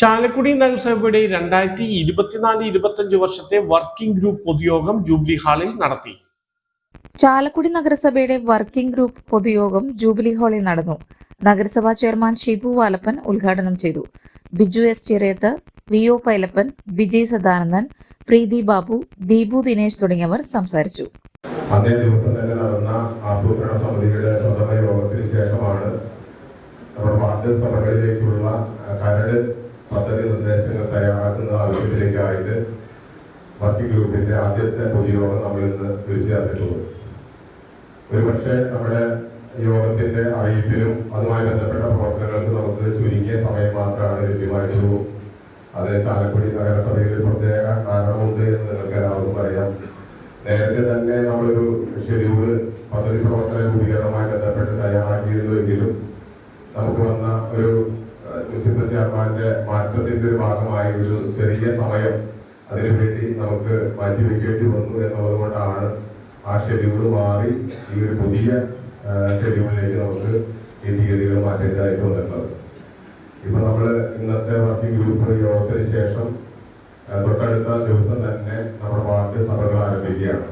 ചാലക്കുടി നഗരസഭയുടെ രണ്ടായിരത്തി ഇരുപത്തിനാല് ഇരുപത്തഞ്ച് വർഷത്തെ വർക്കിംഗ് ഗ്രൂപ്പ് പൊതുയോഗം ജൂബിലി ഹാളിൽ നടത്തി. ചാലക്കുടി നഗരസഭയുടെ വർക്കിംഗ് ഗ്രൂപ്പ് പൊതുയോഗം ജൂബിലി ഹാളിൽ നടന്നു. നഗരസഭാ ചെയർമാൻ ഷിബു വാലപ്പൻ ഉദ്ഘാടനം ചെയ്തു. Biju S Chirayath V O Pailappan Vijay Sadanandan Preethi Babu Deepu Dinesh തുടങ്ങിയവർ സംസാരിച്ചു. അതേ ദിവസം തന്നെ നടന്ന ആസൂത്രണ സമിതിയുടെ പ്രഥമ യോഗത്തിന് ശേഷമാണ് നമ്മുടെ വാർഡ് സഭകളിലേക്കുള്ള കരട് പദ്ധതി നിർദ്ദേശങ്ങൾ തയ്യാറാക്കുന്ന ആവശ്യത്തിലേക്കായിട്ട് വർക്കിംഗ് ഗ്രൂപ്പിന്റെ ആദ്യത്തെ പൊതുയോഗം നമ്മൾ ഇന്ന് വിളിച്ചു ചേർത്തിട്ടുള്ളത് ഒരുപക്ഷെ നമ്മുടെ യോഗത്തിന്റെ അറിയിപ്പിലും അതുമായി ബന്ധപ്പെട്ട പ്രവർത്തനങ്ങൾക്ക് നമുക്ക് ചുരുങ്ങിയ സമയം മാത്രമാണ് ലഭ്യമായിട്ടുള്ളൂ. അത് ചാലക്കുടി നഗരസഭയിൽ പ്രത്യേക കാരണമുണ്ട് എന്ന് നിങ്ങൾക്ക് എല്ലാവർക്കും അറിയാം. നേരത്തെ തന്നെ നമ്മളൊരു ഷെഡ്യൂൾ പദ്ധതി പ്രവർത്തന രൂപീകരണവുമായി ബന്ധപ്പെട്ട് തയ്യാറാക്കിയിരുന്നുവെങ്കിലും നമുക്ക് വന്ന ഒരു മുനിസിപ്പൽ ചെയർമാന്റെ മാറ്റത്തിന്റെ ഒരു ഭാഗമായി ഒരു ചെറിയ സമയം അതിനുവേണ്ടി നമുക്ക് മാറ്റിവെക്കേണ്ടി വന്നു എന്നുള്ളത് കൊണ്ടാണ് ആ ഷെഡ്യൂൾ മാറി ഈ ഒരു പുതിയ ഷെഡ്യൂളിലേക്ക് നമുക്ക് ഈ തീയതികൾ മാറ്റേണ്ടതായിട്ട് വന്നിട്ടുള്ളത്. ഇപ്പൊ നമ്മൾ ഇന്നത്തെ വർക്കിംഗ് ഗ്രൂപ്പ് യോഗത്തിന് ശേഷം തൊട്ടടുത്ത ദിവസം തന്നെ നമ്മുടെ വാർഡ് സഭകൾ ആരംഭിക്കുകയാണ്.